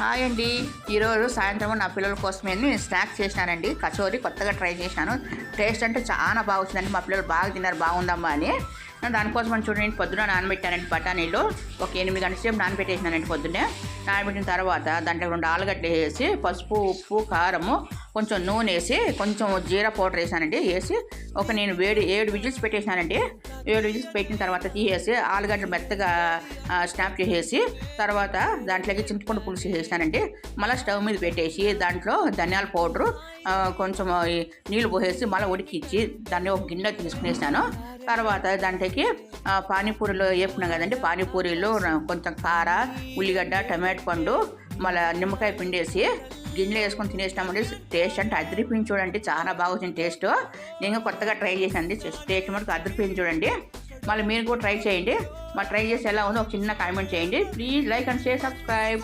Hi అండి. ఈరోజు సాయంత్రం నా పిల్లల కోసమే నేను స్నాక్స్ చేసినానండి. కచోరీ కొత్తగా ట్రై చేశాను టేస్ట్ అంటే చాలా బాగా వచ్చిందండి మా పిల్లలు బాగా తిన్నారు. బాగుందమ్మా అని. దానికోసం అని చూడండి. పొద్దున నానబెట్టానండి బఠానీలు. ఒక ఎనిమిది గంటల సేపు నానబెట్టేసినానండి పొద్దున్నే. నానబెట్టిన తర్వాత దాంట్లో రెండు ఆలుగడ్డలు వేసి పసుపు ఉప్పు కారము కొంచెం నూనె వేసి కొంచెం జీరా పౌడర్ వేసానండి వేసి ఒక నేను వేడి ఏడు విజిల్స్ పెట్టేసానండి ఏడు విజిల్స్ పెట్టిన తర్వాత తీసేసి ఆలుగడ్డలు మెత్తగా స్నాప్ చేసేసి తర్వాత దాంట్లోకి చింతపండు పులుసు వేసానండి మళ్ళీ స్టవ్ మీద పెట్టేసి దాంట్లో ధనియాల పౌడరు కొంచెం నీళ్ళు పోసేసి మళ్ళీ ఉడికిచ్చి దాన్ని ఒక గిన్నె తీసుకునేసాను తర్వాత దాంట్లోకి పానీపూరిలో వేపుకున్నాం కదండి పానీపూరిలో కొంచెం కార ఉల్లిగడ్డ టమాటో పండు మళ్ళీ నిమ్మకాయ పిండేసి గిన్నెలో వేసుకొని తినేసినామండి. టేస్ట్ అంటే అదిరిపించి చూడండి. చాలా బాగా వచ్చింది టేస్ట్. నేను కొత్తగా ట్రై చేశానండి టేస్ట్ మటుకు అదిరిపించి చూడండి. మళ్ళీ మీరు కూడా ట్రై చేయండి. మా ట్రై చేసి ఎలా ఉందో ఒక చిన్న కామెంట్ చేయండి. Please like and share subscribe.